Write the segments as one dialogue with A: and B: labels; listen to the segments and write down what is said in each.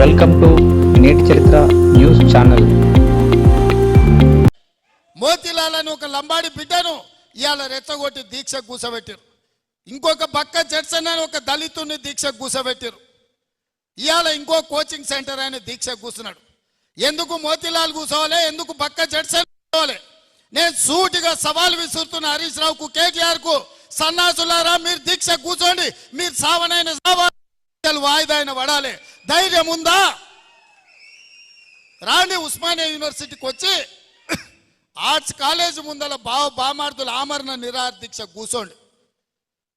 A: Welcome to నేటి చరిత్ర news channel. Motilal అని ఒక లంబాడి బిడ్డను ఇవాళ రెచ్చగొట్టి దీక్ష కూసబెట్టారు ఇంకొక బక్క జడ్సన్ అని ఒక దళితుని దీక్ష కూసబెట్టారు ఇవాళ ఇంకో కోచింగ్ సెంటర్ అని దీక్ష కూసున్నాడు. ఎందుకు మోతిలాల్ కూసోవాలి? ఎందుకు బక్క జడ్సన్ కూసోవాలి? నేను సూటిగా సవాల్ విసురుతున్న హరీష్ రావుకు కేటీఆర్కు సన్నాసులారా మీరు దీక్ష కూర్చోండి మీరు సావనైన సావాలు వాయిదా అయిన పడాలి. ధైర్యం ఉందా రాండి ఉస్మానియా యూనివర్సిటీకి వచ్చి ఆర్ట్స్ కాలేజ్ ముందల బావ బామార్థుల ఆమరణ నిరాహార దీక్ష కూర్చోండి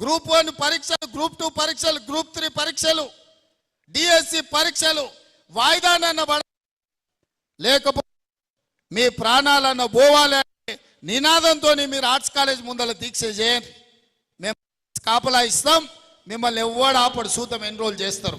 A: గ్రూప్ వన్ పరీక్షలు గ్రూప్ టూ పరీక్షలు గ్రూప్ త్రీ పరీక్షలు డిఎస్సి పరీక్షలు వాయిదానన్న పడ లేకపోతే మీ ప్రాణాలన్న పోవాలి నినాదంతో మీరు ఆర్ట్స్ కాలేజ్ ముందల దీక్ష చేయండి. మేము కాపలా ఇస్తాం మిమ్మల్ని ఎవ్వడు ఆపడు సూతం ఎన్రోల్ చేస్తారు.